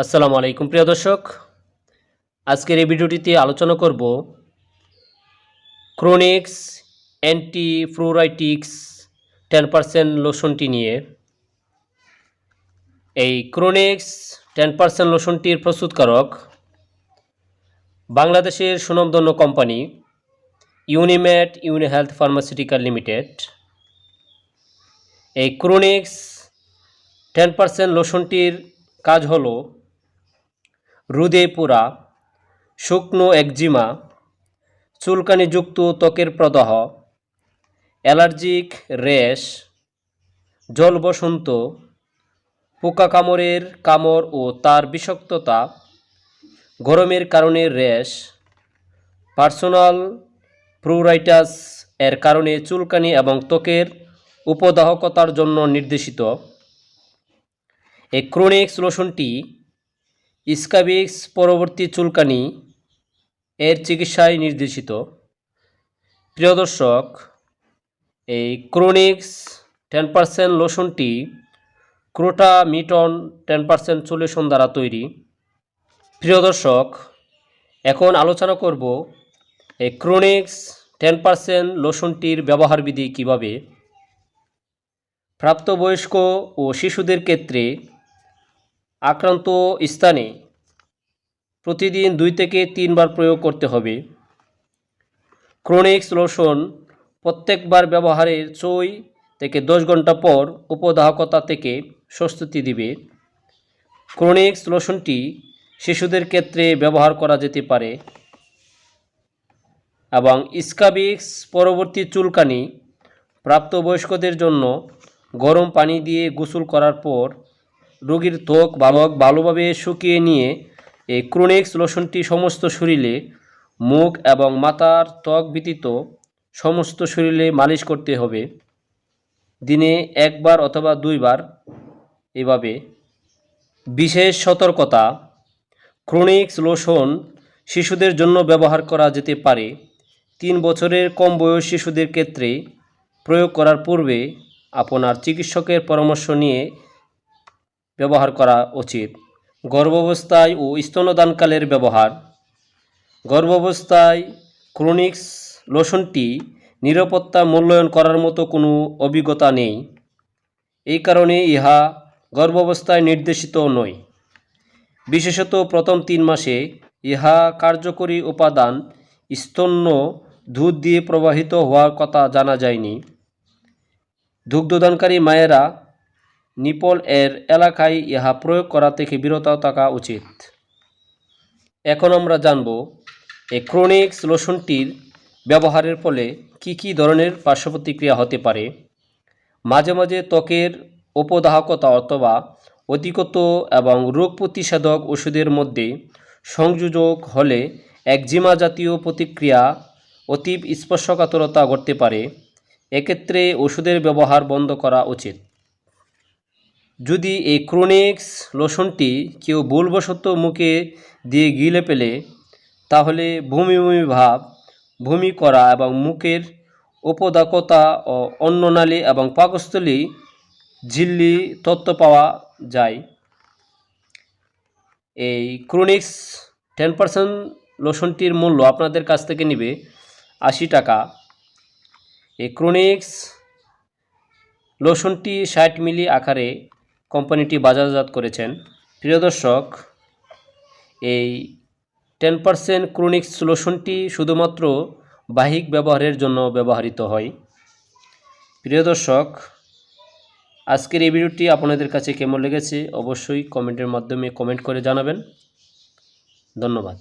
আসসালামু আলাইকুম, প্রিয় দর্শক। আজকের এই ভিডিওটিতে আলোচনা করব ক্রোনিক্স অ্যান্টি ফ্লোরাইটিক্স টেন পার্সেন্ট লোশনটি নিয়ে। এই ক্রোনিক্স টেন পার্সেন্ট লোশনটির প্রস্তুতকারক বাংলাদেশের সুনামধন্য company Unimed Unihealth pharmaceutical limited এই ক্রোনিক্স টেন পার্সেন্ট লোশনটির কাজ হলো রোদে পোড়া শুকনো একজিমা চুলকানিযুক্ত ত্বকের প্রদাহ, অ্যালার্জিক র্যাশ জল বসন্ত পোকা কামড়ের কামড় ও তার বিষাক্ততা, গরমের কারণে র্যাশ, পার্সোনাল প্রুরাইটাস এর কারণে চুলকানি এবং ত্বকের উপদাহকতার জন্য নির্দেশিত। এই ক্রোনিক্স লোশনটি স্কাবিক্স পরবর্তী চুলকানি এর চিকিৎসায় নির্দেশিত। প্রিয় দর্শক, এই ক্রোনিক্স টেন পার্সেন্ট লোশনটি crotamiton ten percent solution দ্বারা তৈরি। প্রিয় দর্শক, এখন আলোচনা করব এই ক্রোনিক্স টেন পার্সেন্ট লোশনটির ব্যবহার বিধি কীভাবে? প্রাপ্তবয়স্ক ও শিশুদের ক্ষেত্রে আক্রান্ত স্থানে প্রতিদিন দুই থেকে তিনবার প্রয়োগ করতে হবে। ক্রোনিক্স লোশন প্রত্যেকবার ব্যবহারের ছয় থেকে দশ ঘণ্টা পর উপদাহকতা থেকে স্বস্তি দিবে। ক্রোনিক্স লোশনটি শিশুদের ক্ষেত্রে ব্যবহার করা যেতে পারে এবং স্কাবিক্স পরবর্তী চুলকানি প্রাপ্তবয়স্কদের জন্য গরম পানি দিয়ে গোসল করার পর রোগীর ত্বক বালক ভালোভাবে শুকিয়ে নিয়ে এই ক্রোনিক্স লোশনটি সমস্ত শরীরে মুখ এবং মাথার ত্বক ব্যতীত সমস্ত শরীরে মালিশ করতে হবে। দিনে একবার অথবা দুইবার এভাবে। বিশেষ সতর্কতা, ক্রোনিক্স লোশন শিশুদের জন্য ব্যবহার করা যেতে পারে। তিন বছরের কম বয়স শিশুদের ক্ষেত্রে প্রয়োগ করার পূর্বে আপনার চিকিৎসকের পরামর্শ নিয়ে ব্যবহার করা উচিত। গর্ভাবস্থায় ও স্তনদানকালের ব্যবহার। গর্ভাবস্থায় ক্রোনিক্স লোশনটি নিরাপত্তা মূল্যায়ন করার মতো কোনো অভিজ্ঞতা নেই। এই কারণে ইহা গর্ভাবস্থায় নির্দেশিত নয়। বিশেষত প্রথম তিন মাসে ইহা কার্যকরী উপাদান স্তন্য দুধ দিয়ে প্রবাহিত হওয়ার কথা জানা যায়নি। দুগ্ধদানকারী মায়েরা নিপল এর এলাকায় ইহা প্রয়োগ করা থেকে বিরত থাকা উচিত। এখন আমরা জানব, এই ক্রোনিক্স লোশনটির ব্যবহারের ফলে কি কি ধরনের পার্শ্বপ্রতিক্রিয়া হতে পারে? মাঝে মাঝে ত্বকের উপদাহকতা অথবা অতিকত এবং রোগ প্রতিষেধক ওষুধের মধ্যে সংযোজক হলে একজিমা জাতীয় প্রতিক্রিয়া অতীব স্পর্শকাতরতা ঘটতে পারে। এক্ষেত্রে ওষুধের ব্যবহার বন্ধ করা উচিত। যদি এই ক্রোনিক্স লোশনটি কেউ ভুলবশত মুখে দিয়ে গিলে পেলে তাহলে ভূমি ভূমি ভাব, ভূমি করা এবং মুখের উপদাকতা ও অন্ননালী এবং পাকস্থলী ঝিল্লি তত্ত্ব পাওয়া যায়। এই ক্রোনিক্স টেন পার্সেন্ট লোশনটির মূল্য আপনাদের কাছ থেকে নেবে আশি টাকা। এই ক্রোনিক্স লোশনটি ষাট মিলি আকারে কোম্পানিটি বাজারজাত করেছেন। প্রিয় দর্শক, এই টেন পার্সেন্ট ক্রোনিক্স লোশনটি শুধুমাত্র বাহিক ব্যবহারের জন্য ব্যবহৃত হয়। প্রিয় দর্শক, আজকের এই ভিডিওটি আপনাদের কাছে কেমন লেগেছে অবশ্যই কমেন্টের মাধ্যমে কমেন্ট করে জানাবেন। ধন্যবাদ।